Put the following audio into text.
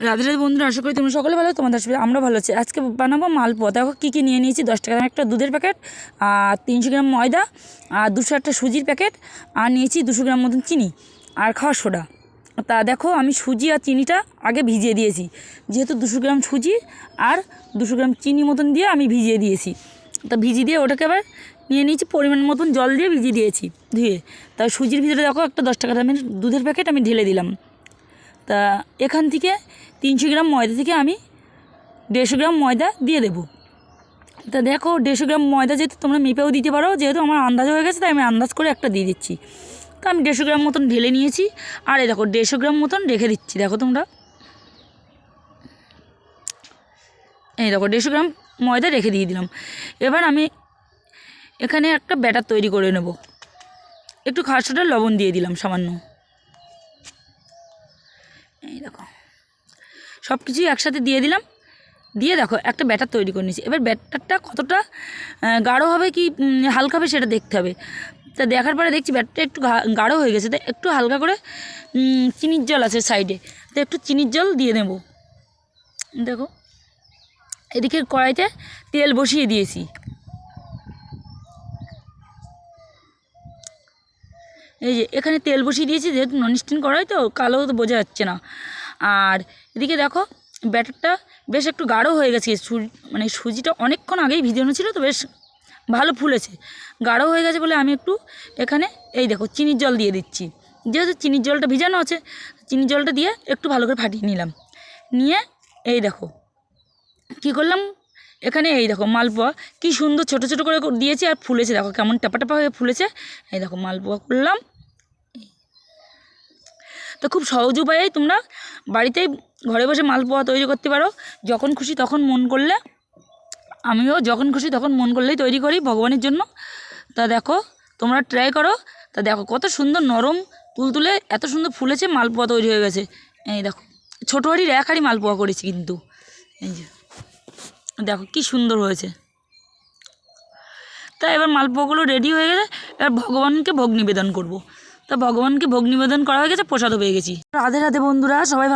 রাধে রাধে বন্ধুরা, আশা করি তুমি সকলে ভালো তোমাদের আসবে আমরা ভালো আছি। আজকে বানাবো মালপোয়া। দেখো কী কী নিয়ে নিয়েছি, দশ টাকা দামের একটা দুধের প্যাকেট, আর তিনশো গ্রাম ময়দা, আর দুশো একটা সুজির প্যাকেট, আর নিয়েছি দুশো গ্রাম মতন চিনি, আর খাওয়ার সোডা। তা দেখো আমি সুজি আর চিনিটা আগে ভিজিয়ে দিয়েছি। যেহেতু দুশো গ্রাম সুজি আর দুশো গ্রাম চিনি মতন দিয়ে আমি ভিজিয়ে দিয়েছি। তা ভিজিয়ে দিয়ে ওটাকে আবার নিয়ে নিয়েছি, পরিমাণ মতন জল দিয়ে ভিজিয়ে দিয়েছি ধুয়ে। তা সুজির ভিতরে দেখো একটা দশ টাকা দামের দুধের প্যাকেট আমি ঢেলে দিলাম। তা এখান থেকে তিনশো গ্রাম ময়দা থেকে আমি দেড়শো গ্রাম ময়দা দিয়ে দেবো। তা দেখো, দেড়শো গ্রাম ময়দা যেহেতু তোমরা মেপেও দিতে পারো, যেহেতু আমার আন্দাজ হয়ে গেছে, তাই আমি আন্দাজ করে একটা দিয়ে দিচ্ছি। তো আমি দেড়শো গ্রাম মতন ঢেলে নিয়েছি, আর এই দেখো, দেড়শো গ্রাম মতন রেখে দিচ্ছি, দেখো তোমরা। এই দেখো, দেড়শো গ্রাম ময়দা রেখে দিয়ে দিলাম। এবার আমি এখানে একটা ব্যাটার তৈরি করে নেব। একটু খাসটা লবণ দিয়ে দিলাম সামান্য। দেখো। সব কিছুই একসাথে দিয়ে দিলাম। দিয়ে দেখো, একটা ব্যাটার তৈরি করে নিয়েছি। এবার ব্যাটারটা কতটা গাঢ় হবে কি হালকা হবে সেটা দেখতে হবে। তা দেখার পরে দেখছি ব্যাটারটা একটু গাঢ় হয়ে গেছে। তাই একটু হালকা করে চিনির জল আছে সাইডে। তো একটু চিনির জল দিয়ে নেব দেখো, এদিকে কড়াইতে তেল বসিয়ে দিয়েছি। এই যে, এখানে তেল বসিয়ে দিয়েছি, যেহেতু নন স্টিন কড়াই, তো কালো তো বোঝা যাচ্ছে না। আর এদিকে দেখো, ব্যাটারটা বেশ একটু গাঢ় হয়ে গেছে। মানে সুজিটা অনেকক্ষণ আগেই ভিজানো ছিল, তো বেশ ভালো ফুলেছে। গাঢ় হয়ে গেছে বলে আমি একটু এখানে, এই দেখো, চিনির জল দিয়ে দিচ্ছি। যেহেতু চিনির জলটা ভিজানো আছে, চিনির জলটা দিয়ে একটু ভালো করে ফাটিয়ে নিলাম। নিয়ে, এই দেখো, কী করলাম? এখানে এই দেখো মালপোয়া, কি সুন্দর ছোট ছোট করে দিয়েছে আর ফুলেছে, দেখো কেমন টাপা টাপা হয়ে ফুলেছে। এই দেখো মালপোয়া করলাম। তো খুব সহজ উপায়েই তোমরা বাড়িতেই ঘরে বসে মালপোয়া তৈরি করতে পারো। যখন খুশি তখন মন করলে, আমিও যখন খুশি তখন মন করলেই তৈরি করি ভগবানের জন্য। তা দেখো, তোমরা ট্রাই করো। তা দেখো কত সুন্দর নরম তুলতুলে এত সুন্দর ফুলেছে, মালপোয়া তৈরি হয়ে গেছে। এই দেখো, ছোটো হাড়ির এক হাড়ি মালপোয়া করেছি কিন্তু। এই যে। দেখো কি সুন্দর হয়েছে তা এবার মালপোয়াগুলো রেডি হয়ে গেছে, এবার ভগবানকে ভোগ নিবেদন করব। তা ভগবানকে ভোগ নিবেদন করা হয়ে গেছে, প্রসাদও পেয়ে গেছি রাধে রাধে বন্ধুরা, সবাই